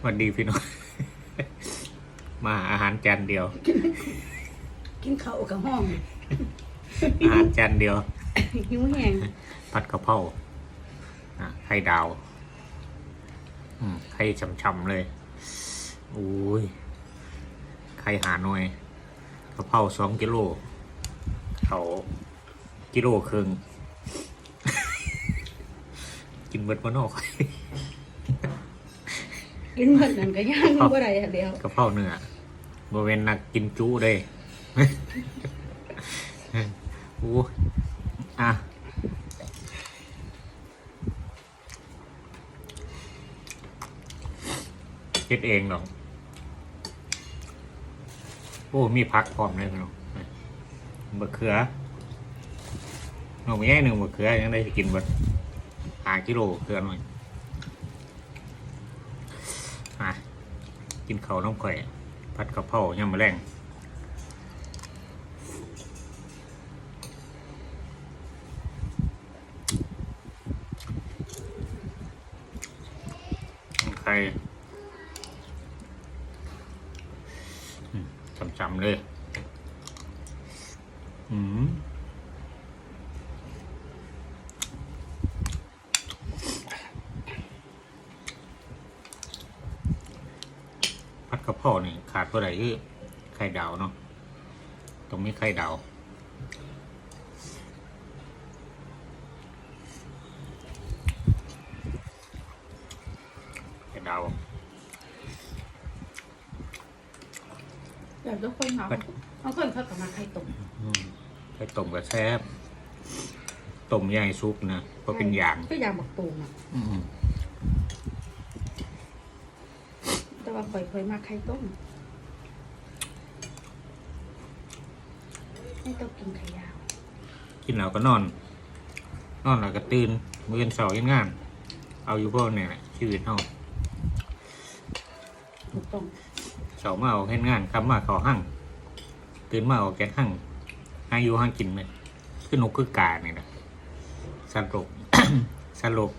สวัสดีพี่น้อง มาอาหารจานเดียว กินข้าวกับห้องอาหารจานเดียว หิวแห้งผัดกะเพราอะไข่ดาว อืมไข่ช่ำๆเลยอุ้ยไข่หาหน่วยกะเพราสองกิโลเขากิโลครึ่งกินเบิดมานอก กินเหมือนนั้นก็ย่างบ่ได้อะเดียวกะเพราเนื้อบ่เป็นนักกินจู้เด้โอ้ยอะคิดเองหรอกโอ้ มีพักพร้อมเลยพี่น้องบะเขือหนูไม่แย่หนึ่งบะเขือยังได้กินเบัดหากิโลเขือหน่อย อะกินเขาวน้ำข่อยผัดกะเพรายำมะแรงไข่จำๆเลย อืม ผัดกะเพรานี่ขาดตัวไหนคือไข่ดาวเนาะตรงนี้ไข่ดาวไข่ดาวเดี๋ยวทุกคนเนาะบางคนเขาก็มาไข่ต้มอืมไข่ต้มกับแซ่บต้มใหญ่ซุปนะเพราะเป็นอย่างก็อย่างบักตูมอะอืม แต่ว่าข่อยเคยมาไข่ต้มไม่ต้องกินไข่ยาวกินแล้วก็นอน นอนแล้วก็ตื่นมืออนเสาร์ยังงาน เอาอยู่พวกเนี่ยแหละชีวิตเฮาถูกต้องเสาร์มาเอาเฮ็ดงานคำมาเขาหั่งตื่นมาเอาแกะหั่งให้อยู่หั่งกินเลยคือนกคือกาเนี่ยนะสัตว์โลกสัตว์โลก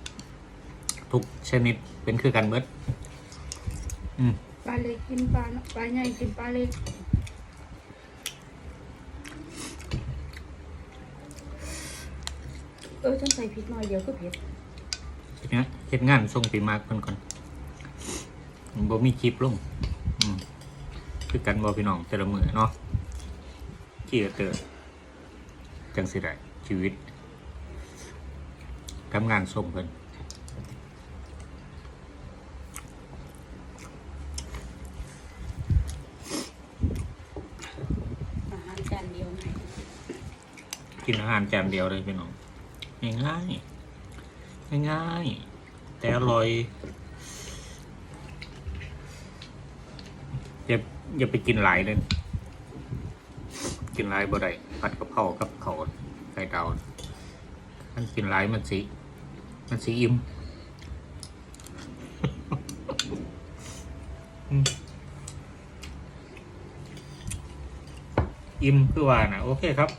ทุกชนิดเป็นคือกันเบิด อืม ปลาเล็กกินปลาเนาะปลาใหญ่กินปลาเล็กเออฉันใส่พริกหน่อยเดียวก็เผ็ดทีเนี้ยเฮ็ดงานส่งปีมากเพิ่นก่อนบ่มีคลิปลงอืมคือกันบ่พี่น้องแต่ละมื้อเนาะขี้กระเตอจังสิได้ชีวิตทำงานส่งเพิ่น อาหารจานเดียวไง กินอาหารจานเดียวเลยพี่น้องง่ายๆง่ายๆแต่อร่อยอย่าอย่าไปกินหลายเลยกินหลายบ่ได้ผัดกะเพรากับเขาไข่ดาวมันกินหลายมันสิมันสิอิ่มอืมอิ่มคือว่านะโอเคครับ